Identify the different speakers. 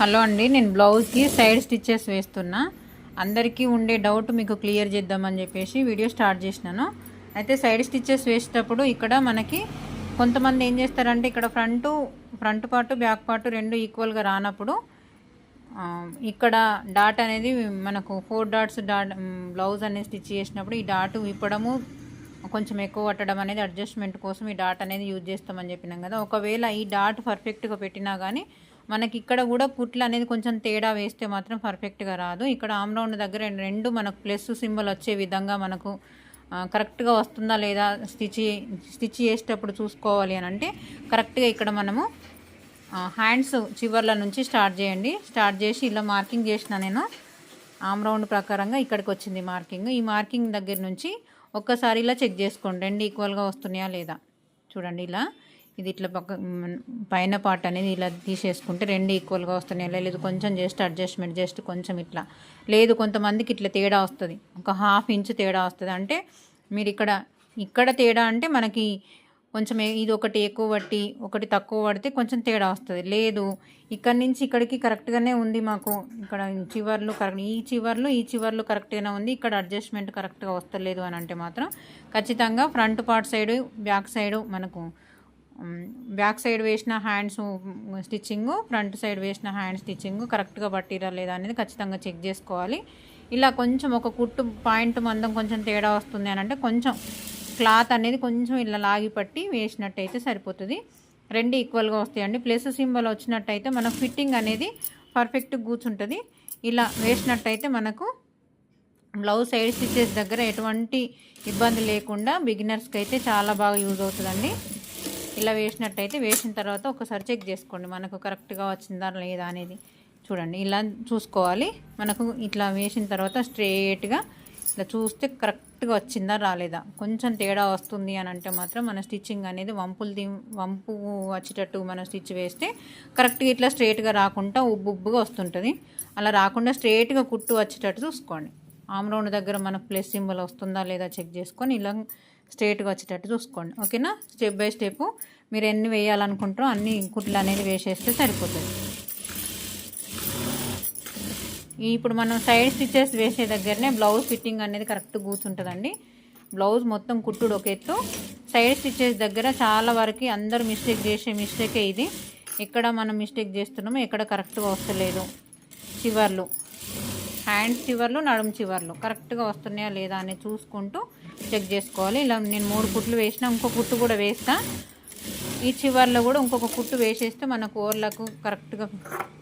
Speaker 1: Hello అండి నేను బ్లౌజ్కి సైడ్ స్టిచ్చెస్ వేస్తున్నా. అందరికీ ఉండే డౌట్ మీకు క్లియర్ చేద్దామని చెప్పేసి వీడియో స్టార్ట్ చేసినాను. అయితే సైడ్ స్టిచ్చెస్ వేసేటప్పుడు ఇక్కడ మనకి కొంతమంది ఏం చేస్తారంటే ఇక్కడ front front part back part రెండు ఈక్వల్గా రానప్పుడు ఇక్కడ డాట్ అనేది మనకు ఫోర్ డాట్స్ డాట్ బ్లౌజ్ అనేది స్టిచ్ చేసినప్పుడు ఈ డాట్ విప్పడము కొంచెం ఎక్కువ పట్టడం అనేది అడ్జస్ట్మెంట్ కోసం ఈ డాట్ అనేది యూజ్ చేస్తామని చెప్పినాం కదా. ఒకవేళ ఈ డాట్ పర్ఫెక్ట్గా పెట్టినా కానీ మనకి ఇక్కడ కూడా కుట్లు అనేది కొంచెం తేడా వేస్తే మాత్రం పర్ఫెక్ట్గా రాదు. ఇక్కడ ఆమ్ రౌండ్ దగ్గర రెండు మనకు ప్లస్ సింబల్ వచ్చే విధంగా మనకు కరెక్ట్గా వస్తుందా లేదా స్టిచ్ స్టిచ్ చేసేటప్పుడు చూసుకోవాలి అని అంటే కరెక్ట్గా ఇక్కడ మనము హ్యాండ్స్ చివర్ల నుంచి స్టార్ట్ చేయండి. స్టార్ట్ చేసి ఇలా మార్కింగ్ చేసిన నేను ఆమ్ రౌండ్ ప్రకారంగా ఇక్కడికి వచ్చింది మార్కింగ్ ఈ మార్కింగ్ దగ్గర నుంచి ఒక్కసారి ఇలా చెక్ చేసుకోండి. రెండు ఈక్వల్గా వస్తున్నాయా లేదా? చూడండి ఇలా. ఇది ఇట్లా పక్క పైన పార్ట్ అనేది ఇలా తీసేసుకుంటే రెండు ఈక్వల్గా వస్తున్నాయా. లేదు కొంచెం జస్ట్ అడ్జస్ట్మెంట్ జస్ట్ కొంచెం ఇట్లా. లేదు కొంతమందికి ఇట్లా తేడా వస్తుంది. ఒక హాఫ్ ఇంచ్ తేడా వస్తుంది. అంటే మీరు ఇక్కడ ఇక్కడ తేడా అంటే మనకి కొంచెం ఇది ఒకటి ఎక్కువ పట్టి ఒకటి తక్కువ పడితే కొంచెం తేడా వస్తుంది. లేదు ఇక్కడి నుంచి ఇక్కడికి కరెక్ట్గానే ఉంది మాకు. ఇక్కడ చివర్లు కరెక్ట్ ఈ చివర్లు ఈ చివర్లు కరెక్ట్గానే ఉంది. ఇక్కడ అడ్జస్ట్మెంట్ కరెక్ట్గా వస్తలేదు అని అంటే మాత్రం ఖచ్చితంగా front part side back side మనకు బ్యాక్ సైడ్ వేసిన హ్యాండ్స్ స్టిచ్చింగ్ ఫ్రంట్ సైడ్ వేసిన హ్యాండ్ స్టిచ్చింగ్ కరెక్ట్గా పట్టిరా లేదా అనేది ఖచ్చితంగా చెక్ చేసుకోవాలి. ఇలా కొంచెం ఒక కుట్టు పాయింట్ మందం కొంచెం తేడా వస్తుంది అని అంటే కొంచెం క్లాత్ అనేది కొంచెం ఇలా లాగి పట్టి వేసినట్టయితే సరిపోతుంది. రెండు ఈక్వల్గా వస్తాయండి. ప్లస్ సింబల్ వచ్చినట్టయితే మనకు ఫిట్టింగ్ అనేది పర్ఫెక్ట్ కూర్చుంటుంది. ఇలా వేసినట్టయితే మనకు బ్లౌజ్ సైడ్ స్టిచ్చెస్ దగ్గర ఎటువంటి ఇబ్బంది లేకుండా బిగినర్స్కి అయితే చాలా బాగా యూజ్ అవుతుందండి. ఇలా వేసినట్టయితే వేసిన తర్వాత ఒకసారి చెక్ చేసుకోండి. మనకు కరెక్ట్గా వచ్చిందా లేదా అనేది చూడండి. ఇలా చూసుకోవాలి. మనకు ఇట్లా వేసిన తర్వాత స్ట్రేట్గా ఇట్లా చూస్తే కరెక్ట్గా వచ్చిందా రాలేదా? కొంచెం తేడా వస్తుంది అని అంటే మాత్రం మన స్టిచ్చింగ్ అనేది వంపులు ది వంపు వచ్చేటట్టు మనం స్టిచ్ వేస్తే కరెక్ట్గా ఇట్లా స్ట్రేట్గా రాకుండా ఉబ్బు ఉబ్బుగా వస్తుంటుంది. అలా రాకుండా స్ట్రేట్గా కుట్టు వచ్చేటట్టు చూసుకోండి. ఆమ్ రౌండ్ దగ్గర మనకు ప్లస్ సింబల్ వస్తుందా లేదా చెక్ చేసుకొని ఇలా స్ట్రేట్గా వచ్చేటట్టు చూసుకోండి. ఓకేనా? స్టెప్ బై స్టెప్ మీరు ఎన్ని వేయాలనుకుంటారో అన్ని కుట్లు అనేది వేసేస్తే సరిపోతుంది. ఇప్పుడు మనం సైడ్ స్టిచెస్ వేసే దగ్గరనే బ్లౌజ్ ఫిట్టింగ్ అనేది కరెక్ట్ కూర్చుంటుందండి. బ్లౌజ్ మొత్తం కుట్టుడు ఒక ఎత్తు. సైడ్ స్టిచెస్ దగ్గర చాలా వరకు అందరూ మిస్టేక్ చేసే మిస్టేకే ఇది. ఎక్కడ మనం మిస్టేక్ చేస్తున్నామో ఎక్కడ కరెక్ట్గా వస్తలేదు. చివర్లు. హ్యాండ్ చివర్లు నడుము చివర్లు కరెక్ట్గా వస్తున్నాయా లేదా అని చూసుకుంటూ చెక్ చేసుకోవాలి. ఇలా నేను మూడు కుట్లు వేసిన ఇంకో కుట్టు కూడా వేస్తా. ఈ చివర్లో కూడా ఇంకొక కుట్టు వేసేస్తే మనకు ఓర్లకు కరెక్ట్గా